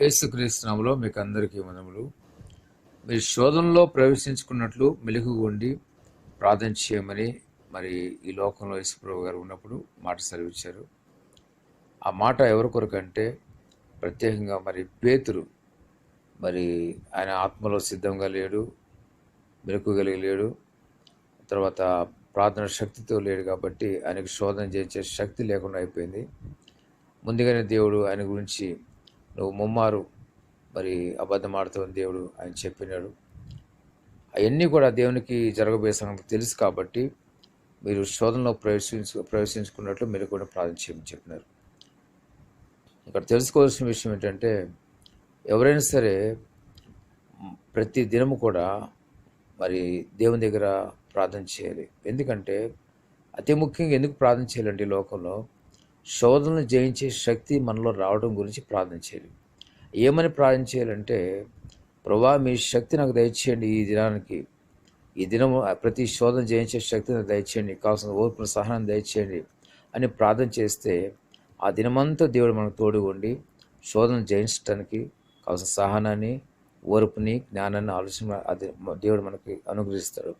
యేసుక్రీస్తునామలో మీకు అందరికీ వనములు మీరు శోధనలో ప్రవేశించుకున్నట్లు మెలుగుగొండి ప్రార్థన చేయమని మరి ఈ లోకంలో యేసుప్రభు గారు ఉన్నప్పుడు మాట సెలవిచ్చారు. ఆ మాట ఎవరి కొరకు అంటే ప్రత్యేకంగా మరి పేతురు మరి ఆయన ఆత్మలో సిద్ధంగా లేడు మెలకుగలిగి లేడు తర్వాత ప్రార్థన శక్తితో లేడు కాబట్టి ఆయనకు శోధన చేసే శక్తి లేకుండా అయిపోయింది. ముందుగానే దేవుడు ఆయన గురించి నువ్వు ముమ్మారు. మరి అబద్ధం దేవుడు ఆయన చెప్పినాడు. అవన్నీ కూడా దేవునికి జరగబోయే సంగతి తెలుసు కాబట్టి మీరు శోధనలో ప్రవేశించు ప్రవేశించుకున్నట్లు మీరు కూడా ప్రార్థన చేయమని చెప్పినారు. ఇక్కడ తెలుసుకోవాల్సిన విషయం ఏంటంటే ఎవరైనా సరే ప్రతి దినము కూడా మరి దేవుని దగ్గర ప్రార్థన చేయాలి. ఎందుకంటే అతి ముఖ్యంగా ఎందుకు ప్రార్థన చేయాలండి ఈ లోకంలో శోధనలు జయించే శక్తి మనలో రావడం గురించి ప్రార్థన చేయాలి ఏమని ప్రార్థన చేయాలంటే ప్రభా మీ శక్తి నాకు దయచేయండి ఈ దినానికి. ఈ దినము ప్రతి శోధన జయించే శక్తి నాకు దయచేయండి. కావాల్సిన ఓర్పున సహనాన్ని దయచేయండి అని ప్రార్థన చేస్తే ఆ దినమంతా దేవుడు మనకు తోడు ఉండి శోధన జయించడానికి కావాల్సిన సహనాన్ని ఓర్పుని జ్ఞానాన్ని ఆలోచన అది దేవుడు మనకి అనుగ్రహిస్తాడు.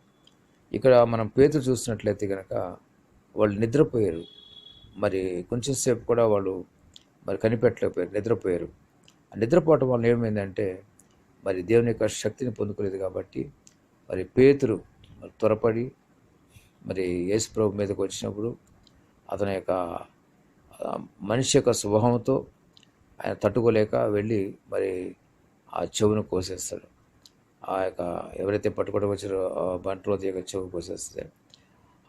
ఇక్కడ మనం పేతులు చూసినట్లయితే కనుక వాళ్ళు నిద్రపోయారు. మరి కొంచెం సేపు కూడా వాళ్ళు మరి కనిపెట్టలేకపోయారు నిద్రపోయారు. ఆ నిద్రపోవటం వల్ల ఏమైందంటే మరి దేవుని యొక్క శక్తిని పొందుకోలేదు కాబట్టి మరి పేతురు మరి త్వరపడి మరి యేసు ప్రభు మీదకి వచ్చినప్పుడు అతని యొక్క మనిషి యొక్క స్వభావంతో ఆయన తట్టుకోలేక వెళ్ళి మరి ఆ చెవును కోసేస్తాడు. ఆ యొక్క ఎవరైతే పట్టుకోవడం వచ్చారో బంటలో యొక్క చెవు కోసేస్తే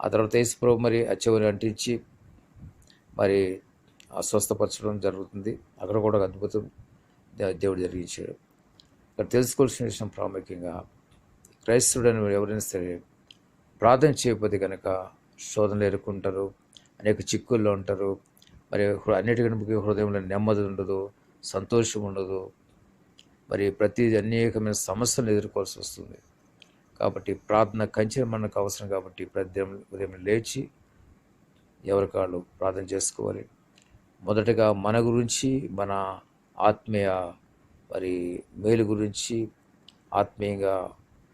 ఆ తర్వాత యేసు ప్రభు మరి ఆ చెవుని అంటించి మరి అస్వస్థపరచడం జరుగుతుంది. అక్కడ కూడా అద్భుతం దేవుడు జరిగించాడు. ఇక్కడ తెలుసుకోవాల్సిన విషయం ప్రాముఖ్యంగా క్రైస్తవుడని ఎవరైనా సరే ప్రార్థన చేయకపోతే కనుక శోధనలు ఎదుర్కొంటారు అనేక చిక్కుల్లో ఉంటారు. మరి హృ- అన్నిటికంటే ముఖ్య హృదయంలో నెమ్మది ఉండదు సంతోషం ఉండదు. మరి ప్రతి అనేకమైన సమస్యలను ఎదుర్కోవాల్సి వస్తుంది. కాబట్టి ప్రార్థన కంచె మనకు అవసరం కాబట్టి ప్రతి ఉదయం లేచి ఎవరికి వాళ్ళు ప్రార్థన చేసుకోవాలి. మొదటగా మన గురించి మన ఆత్మీయ మరి మేలు గురించి ఆత్మీయంగా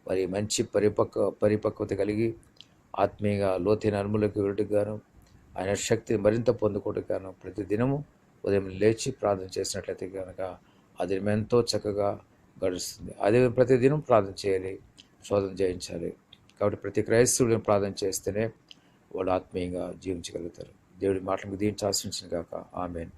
మరి మంచి పరిపక్వ పరిపక్వత కలిగి ఆత్మీయంగా లోతైన అనుములకు వెళ్ళటకు గాను ఆయన శక్తిని మరింత పొందుకోవటకు గాను ప్రతి దినము ఉదయం లేచి ప్రార్థన చేసినట్లయితే కనుక ఆ దినం ఎంతో చక్కగా గడుస్తుంది. అదే ప్రతి దినం ప్రార్థన చేయాలి శోధన చేయించాలి. కాబట్టి ప్రతి క్రైస్తవుడిని ప్రార్థన చేస్తేనే వాళ్ళు ఆత్మీయంగా జీవించగలుగుతారు. దేవుడి మాటలకు దీన్ని ఆశించిన కాక ఆమెన్.